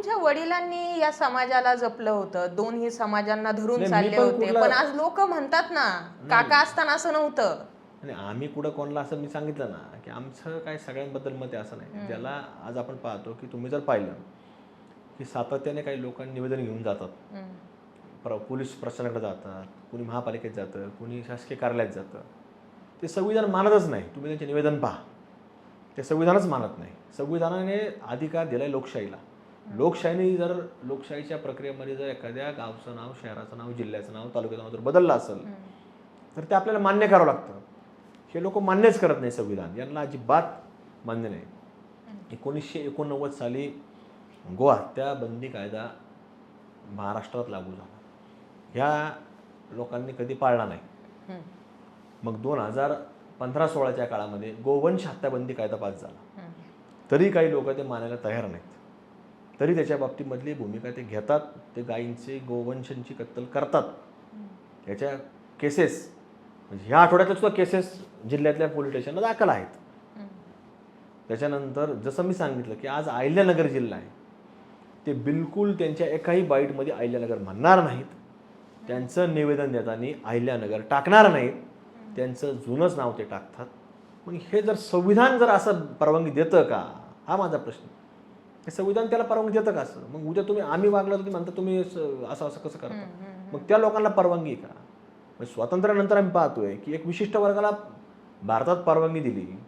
तुमच्या वडिलांनी या समाजाला जपलं होतं. दोन्ही समाजांना धरून नाही, मी चालले पण होते. कुठला- पण आज लोक म्हणतात ना काका असताना असं नव्हतं. आणि आम्ही कुठं कोणाला असं मी सांगितलं ना की आमचं काय सगळ्यांबद्दल मत आहे असं नाही. ज्याला आज आपण पाहतो की तुम्ही जर पाहिलं की सातत्याने काही लोकांनी निवेदन घेऊन जातात. हम्म. प्र पोलीस प्रशासनाकडे जातात कुणी महापालिकेत जातं कुणी शासकीय कार्यालयात जातं. ते संविधान मानतच नाही. तुम्ही त्यांचे निवेदन पहा. ते संविधानच मानत नाही. संविधानाने अधिकार दिलाय लोकशाहीला. लोकशाहीने जर लोकशाहीच्या प्रक्रियेमध्ये जर एखाद्या गावचं नाव शहराचं नाव जिल्ह्याचं नाव तालुक्याचं नाव जर बदललं असेल तर ते आपल्याला मान्य करावं लागतं. हे लोक मान्यच करत नाही संविधान. यांना अजिबात मान्य नाही. एकोणीसशे एकोणनव्वद साली गोवा हत्या बंदी कायदा महाराष्ट्रात लागू झाला. ह्या लोकांनी कधी पाळला नाही. मग दोन हजार पंधरा सोळाच्या काळामध्ये गोवंश हत्याबंदी कायदा पास झाला. तरी काही लोक ते मानायला तयार नाहीत. तरी त्याच्या बाबतीमधली भूमिका ते घेतात. ते गायींचे गोवंशांची कत्तल करतात. याच्या केसेस म्हणजे ह्या आठवड्यातल्या सुद्धा केसेस जिल्ह्यातल्या पोलीस स्टेशनला दाखल आहेत. त्याच्यानंतर जसं मी सांगितलं की आज अहिल्यानगर जिल्हा आहे. ते बिलकुल त्यांच्या एकाही बाईटमध्ये अहिल्यानगर म्हणणार नाहीत. त्यांचं निवेदन देताना अहिल्यानगर टाकणार नाहीत. त्यांचं जुनंच नाव ते टाकतात. मग हे जर संविधान जर असं परवानगी देतं का? हा माझा प्रश्न. हे संविधान त्याला परवानगी देतं का असं? मग उद्या तुम्ही आम्ही वागलं तर तुम्ही म्हणता तुम्ही असं असं कसं करता? मग त्या लोकांना परवानगी का? म्हणजे स्वातंत्र्यानंतर आम्ही पाहतोय की एक विशिष्ट वर्गाला भारतात परवानगी दिली.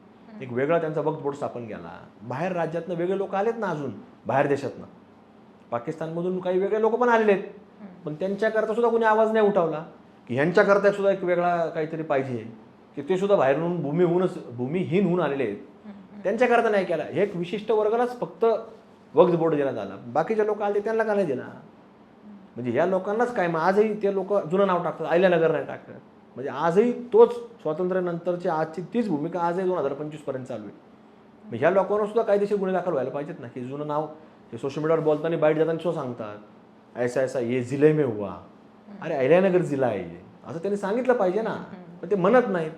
एक वेगळा त्यांचा वक्त बोर्ड स्थापन केला. बाहेर राज्यातनं वेगळे लोक आलेत ना अजून? बाहेर देशातनं. पाकिस्तानमधून काही वेगळे लोक पण आलेले आहेत. पण त्यांच्याकरता सुद्धा कोणी आवाज नाही उठवला. की ह्यांच्याकरता सुद्धा एक वेगळा काहीतरी पाहिजे. की ते सुद्धा बाहेरून भूमीहूनच भूमिहीन होऊन आलेले आहेत. त्यांच्याकरता नाही केला. हे एक विशिष्ट वर्गालाच फक्त वक्फ बोर्ड देण्यात आला. बाकीचे लोक आले त्यांना का नाही दिला? म्हणजे या लोकांनाच काय मग? आजही ते लोक जुनं नाव टाकतात अहिल्यानगर नाही टाकतात म्हणजे आजही तोच स्वातंत्र्यानंतरची आजची तीच भूमिका आजही दोन हजार पंचवीसपर्यंत चालू आहे. मग ह्या लोकांवर सुद्धा कायदेशीर गुन्हे दाखल व्हायला पाहिजेत ना की जुनं नाव ते सोशल मीडियावर बोलताना बाईट देताना सुद्धा सांगतात. ऐसा ऐसा ये जिले में हुआ. अरे अहिल्यानगर जिल्हा आहे. असं त्यांनी सांगितलं पाहिजे ना. पण ते म्हणत नाहीत.